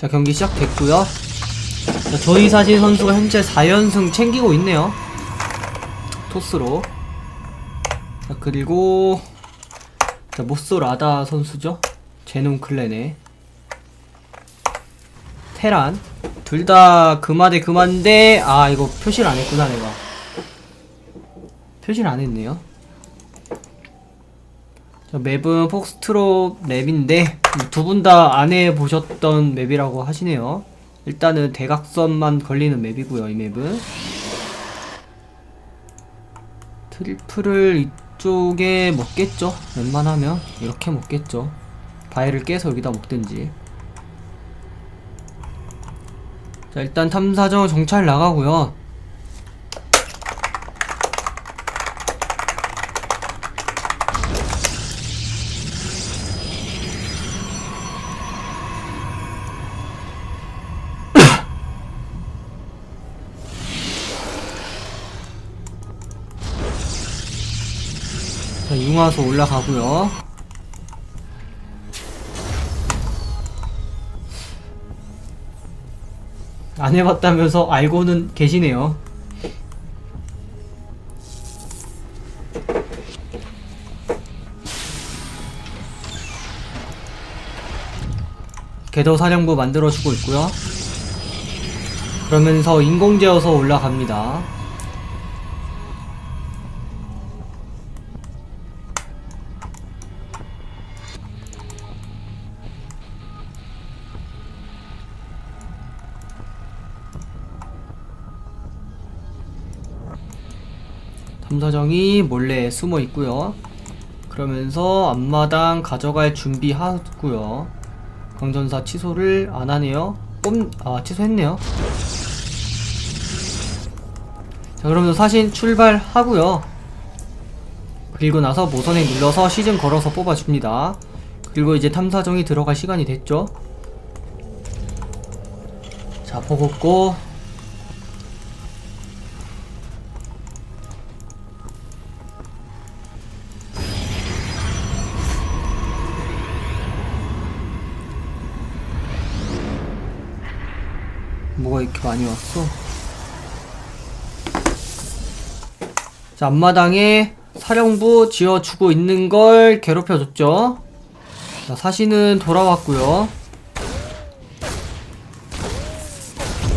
자 경기 시작됐고요. 자, 조이사진 선수가 현재 4연승 챙기고 있네요. 토스로. 자 그리고 자 모쏘 라다 선수죠. 제놈 클랜의 테란. 둘다 금화 대 금화인데 아 이거 표시를 안 했구나 내가. 표시를 안 했네요. 자, 맵은 폭스트롯 맵인데 두 분 다 안 해보셨던 맵이라고 하시네요. 일단은 대각선만 걸리는 맵이고요 이 맵은. 트리플을 이쪽에 먹겠죠? 웬만하면 이렇게 먹겠죠. 바위를 깨서 여기다 먹든지. 자 일단 탐사정 정찰 나가고요 자 융화소 올라가고요. 안 해봤다면서 알고는 계시네요. 궤도 사령부 만들어주고 있고요. 그러면서 인공제어서 올라갑니다 탐사정이 몰래 숨어 있고요. 그러면서 앞마당 가져갈 준비하고요. 광전사 취소를 안 하네요. 꼼, 아, 취소했네요. 자, 그러면 사신 출발하고요. 그리고 나서 모선에 눌러서 시즌 걸어서 뽑아줍니다. 그리고 이제 탐사정이 들어갈 시간이 됐죠. 자, 보고 이렇게 많이 왔어? 자, 앞마당에 사령부 지어주고 있는 걸 괴롭혀줬죠. 자, 사신은 돌아왔고요.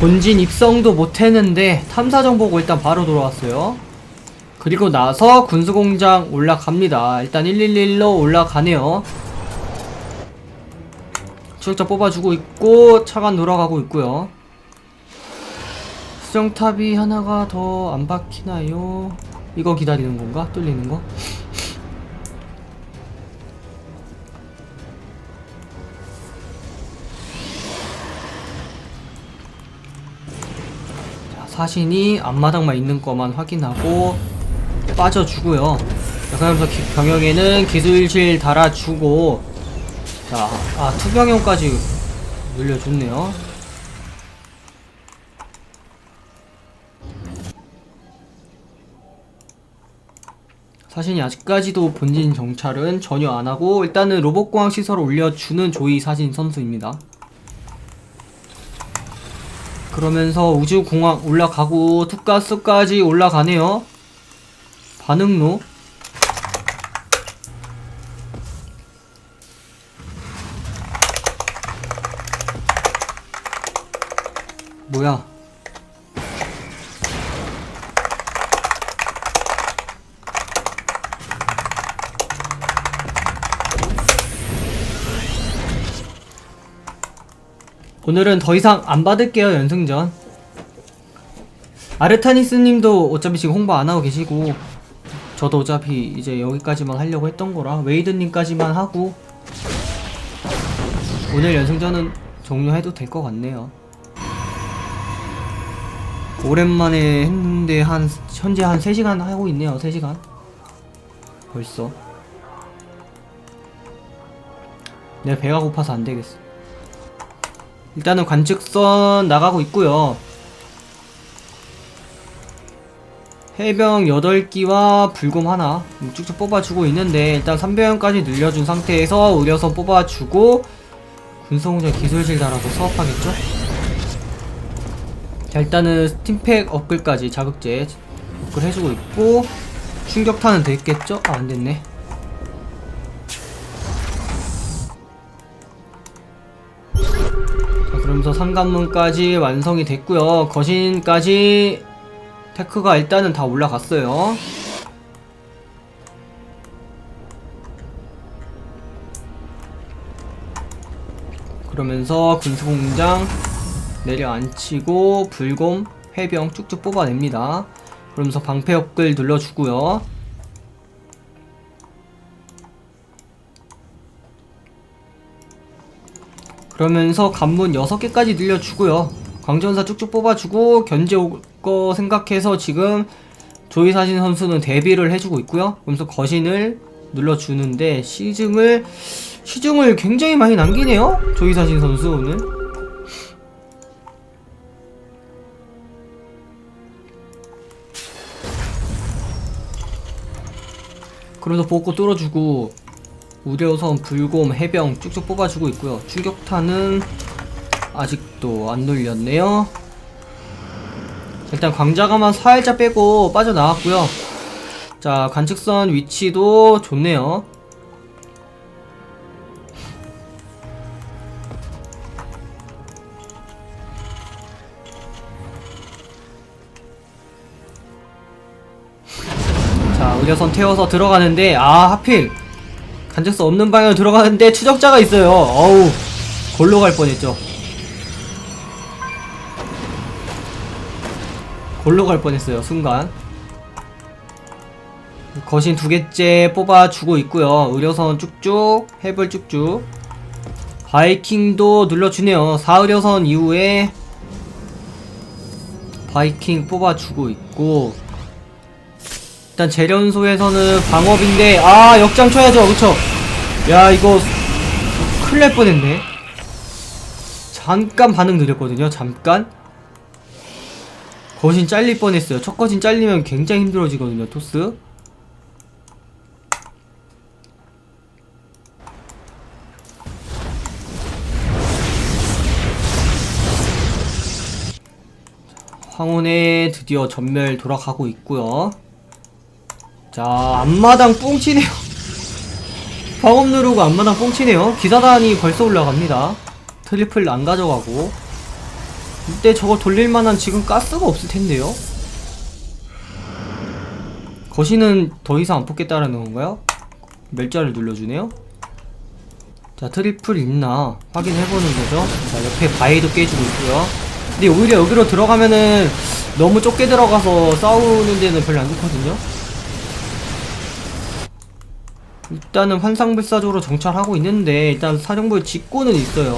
본진 입성도 못했는데 탐사정 보고 일단 바로 돌아왔어요. 그리고 나서 군수공장 올라갑니다. 일단 111로 올라가네요. 추적자 뽑아주고 있고 차관 돌아가고 있고요. 수정탑이 하나가 더 안 박히나요? 이거 기다리는 건가? 뚫리는 거? 자, 사신이 앞마당만 있는 것만 확인하고 빠져주고요. 자, 그러면서 기- 병영에는 기술실 달아주고 자, 아 투병용까지 늘려줬네요. 사신이 아직까지도 본진 정찰은 전혀 안 하고 일단은 로봇공항 시설 올려주는 조이 사신 선수입니다. 그러면서 우주공항 올라가고 투가스까지 올라가네요. 반응로 오늘은 더 이상 안 받을게요 연승전. 아르타니스님도 어차피 지금 홍보 안 하고 계시고 저도 어차피 이제 여기까지만 하려고 했던 거라 웨이드님까지만 하고 오늘 연승전은 종료해도 될 것 같네요. 오랜만에 했는데 한 현재 한 3시간 하고 있네요 3시간. 벌써. 내 배가 고파서 안 되겠어 일단은 관측선 나가고 있고요. 해병 8기와 불곰 하나 쭉쭉 뽑아주고 있는데 일단 3병까지 늘려준 상태에서 의료선 뽑아주고 군성공장 기술실 달아서 사업하겠죠? 자 일단은 스팀팩 업글까지 자극제 업글 해주고 있고 충격탄은 됐겠죠? 아 안됐네 그러면서 상관문까지 완성이 됐고요. 거신까지 테크가 일단은 다 올라갔어요. 그러면서 군수공장 내려앉히고 불곰 해병 쭉쭉 뽑아냅니다. 그러면서 방패 업글 눌러주고요 그러면서 관문 6개까지 늘려주고요. 광전사 쭉쭉 뽑아주고 견제 올 거 생각해서 지금 조이사신 선수는 데뷔를 해주고 있고요. 그러면서 거신을 눌러주는데 시중을 시중을 굉장히 많이 남기네요. 조이사신 선수 오늘. 그러면서 복고 뚫어주고 우려선 불곰 해병 쭉쭉 뽑아주고 있고요. 충격탄은 아직도 안 눌렸네요. 일단 광자가만 살짝 빼고 빠져나왔고요. 자 관측선 위치도 좋네요. 자 의료선 태워서 들어가는데 아 하필 관측선 없는 방향으로 들어가는데 추적자가 있어요. 어우 골로 갈 뻔했죠. 골로 갈 뻔했어요 순간. 거신 두 개째 뽑아주고 있고요. 의료선 쭉쭉 해불 쭉쭉. 바이킹도 눌러주네요. 4의료선 이후에 바이킹 뽑아주고 있고 일단 재련소에서는 방업인데 아 역장 쳐야죠. 그쵸? 야 이거 큰일 날 뻔했네. 잠깐 반응 느렸거든요 잠깐. 거신 잘릴 뻔했어요. 첫 거신 잘리면 굉장히 힘들어지거든요 토스. 황혼에 드디어 전멸 돌아가고 있고요 자 앞마당 뽕치네요. 방업 누르고 앞마당 뽕치네요. 기사단이 벌써 올라갑니다. 트리플 안 가져가고. 이때 저거 돌릴만한 지금 가스가 없을 텐데요. 거시는 더 이상 안 뽑겠다라는 건가요? 멸자를 눌러주네요. 자 트리플 있나 확인해보는 거죠. 자 옆에 바위도 깨주고 있고요. 근데 오히려 여기로 들어가면은 너무 좁게 들어가서 싸우는 데는 별로 안 좋거든요 일단은 환상불사조로 정찰하고 있는데 일단 사령부에 짓고는 있어요.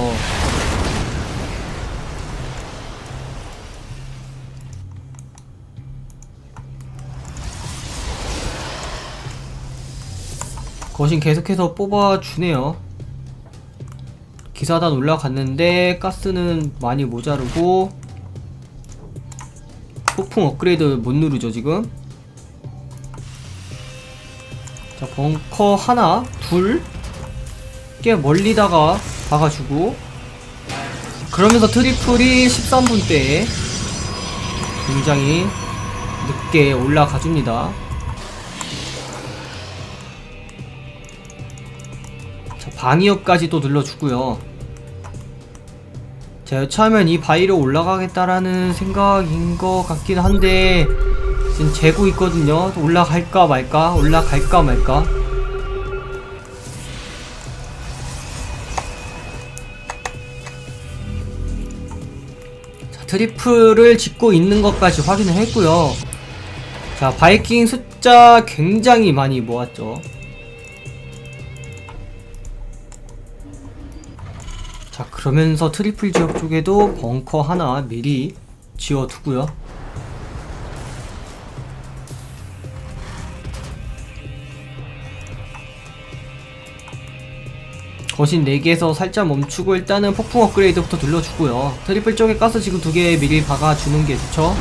거신 계속해서 뽑아주네요. 기사단 올라갔는데 가스는 많이 모자르고 폭풍 업그레이드 못 누르죠 지금 자 벙커 하나 둘 꽤 멀리다가 박아주고. 그러면서 트리플이 13분 때 굉장히 늦게 올라가줍니다. 자 방위업까지 또 눌러주고요. 자 여차하면 이 바위로 올라가겠다라는 생각인 것 같긴 한데 지금 재고 있거든요. 올라갈까 말까? 올라갈까 말까? 자 트리플을 짓고 있는 것까지 확인을 했고요. 자 바이킹 숫자 굉장히 많이 모았죠. 자 그러면서 트리플 지역 쪽에도 벙커 하나 미리 지어두고요 거신 4개에서 살짝 멈추고 일단은 폭풍 업그레이드부터 눌러주고요 트리플 쪽에 가스 지금 두 개 미리 박아주는 게 좋죠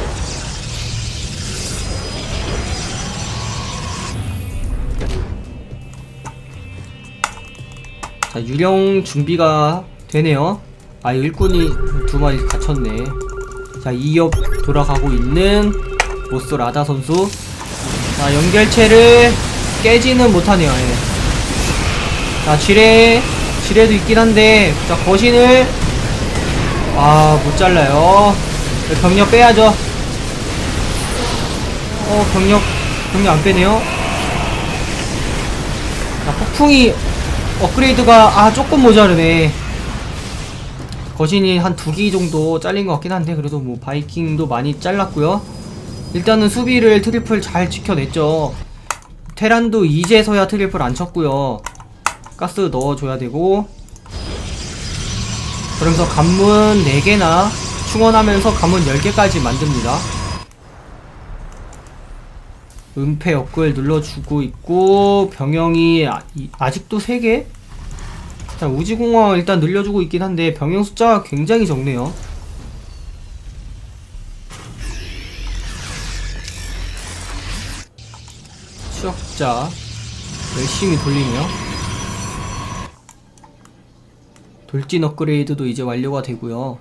자 유령 준비가 되네요. 아 일꾼이 두 마리 갇혔네. 자 2옆 돌아가고 있는 모스 라다 선수. 자 연결체를 깨지는 못하네요. 예. 자 지뢰 지뢰도 있긴 한데 자 거신을 아 못 잘라요. 병력 빼야죠. 어 병력 병력 안 빼네요. 자 폭풍이 업그레이드가 아 조금 모자르네. 거신이 한 두 기 정도 잘린 것 같긴 한데 그래도 뭐 바이킹도 많이 잘랐고요. 일단은 수비를 트리플 잘 지켜냈죠. 테란도 이제서야 트리플 안 쳤고요. 가스 넣어줘야 되고 그러면서 관문 4개나 충원하면서 관문 10개까지 만듭니다. 은폐 업글 눌러주고 있고 병영이 아, 이- 아직도 3개? 자, 우지공항 일단 늘려주고 있긴 한데 병영 숫자가 굉장히 적네요. 추적자 열심히 돌리네요. 돌진 업그레이드도 이제 완료가 되고요.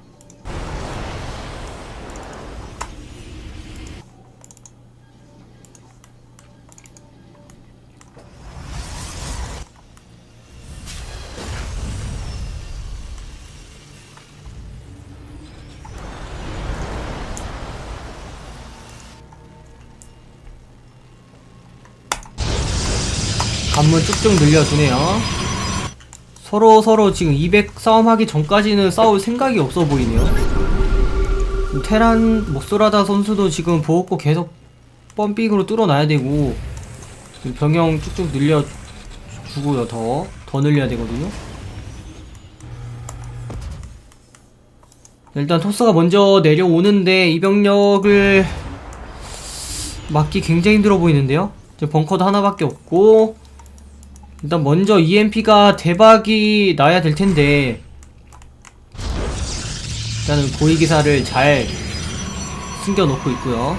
관문 쭉쭉 늘려주네요. 서로 서로 지금 200 싸움하기 전까지는 싸울 생각이 없어 보이네요. 테란 목소라다 선수도 지금 보호고 계속 펌핑으로 뚫어놔야 되고 병영 쭉쭉 늘려 주고요 더. 더 늘려야 되거든요. 일단 토스가 먼저 내려오는데 이 병력을 막기 굉장히 힘들어 보이는데요. 이제 벙커도 하나밖에 없고 일단 먼저 EMP가 대박이 나야 될 텐데 일단은 고위기사를 잘 숨겨놓고 있고요.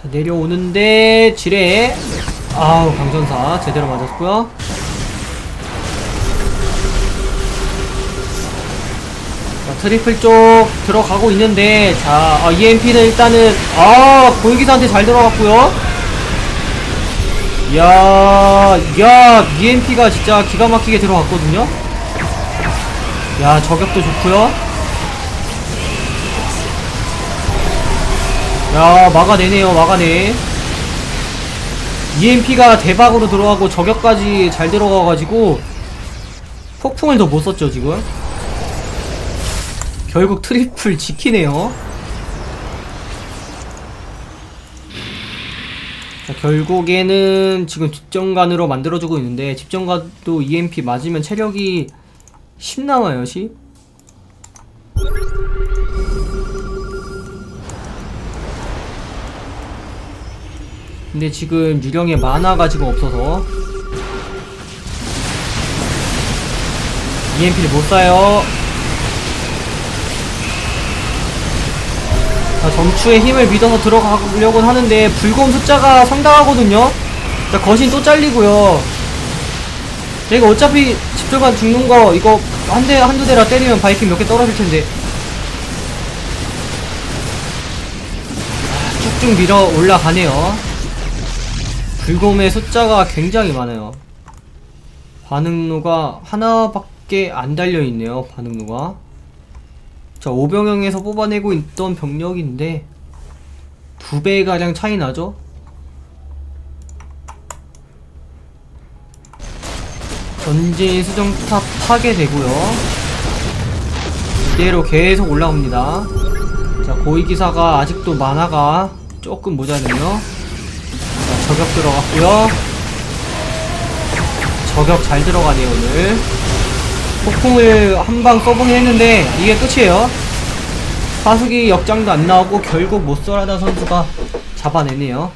자, 내려오는데 지뢰 아우 강전사 제대로 맞았고요 자, 트리플 쪽 들어가고 있는데 자 아, EMP는 일단은 아 고위기사한테 잘 들어갔고요 야, 야, EMP가 진짜 기가 막히게 들어갔거든요. 야, 저격도 좋고요. 야 막아내네요 막아내 EMP가 대박으로 들어가고 저격까지 잘 들어가가지고 폭풍을 더 못 썼죠 지금? 결국 트리플 지키네요. 자, 결국에는 지금 집정관으로 만들어주고 있는데 집정관도 EMP 맞으면 체력이 10 남아요 10 근데 지금 유령에 만화가 지금 없어서. EMP를 못 쏴요. 자, 점추의 힘을 믿어서 들어가려고 하는데 불곰 숫자가 상당하거든요. 자 거신 또 잘리고요. 자, 이거 어차피 집중관 죽는 거 이거 한 대 한두 대라 때리면 바이킹 몇 개 떨어질 텐데. 아, 쭉쭉 밀어 올라가네요 불곰의 숫자가 굉장히 많아요. 반응로가 하나밖에 안 달려있네요, 반응로가. 자, 오병영에서 뽑아내고 있던 병력인데, 두 배가량 차이 나죠? 전진 수정탑 파괴되고요 이대로 계속 올라옵니다. 자, 고위기사가 아직도 만화가 조금 모자르네요. 자, 저격 들어갔고요. 저격 잘 들어가네요 오늘. 폭풍을 한 방 써보긴 했는데 이게 끝이에요. 파수기 역장도 안 나오고 결국 모쏠하다 선수가 잡아내네요.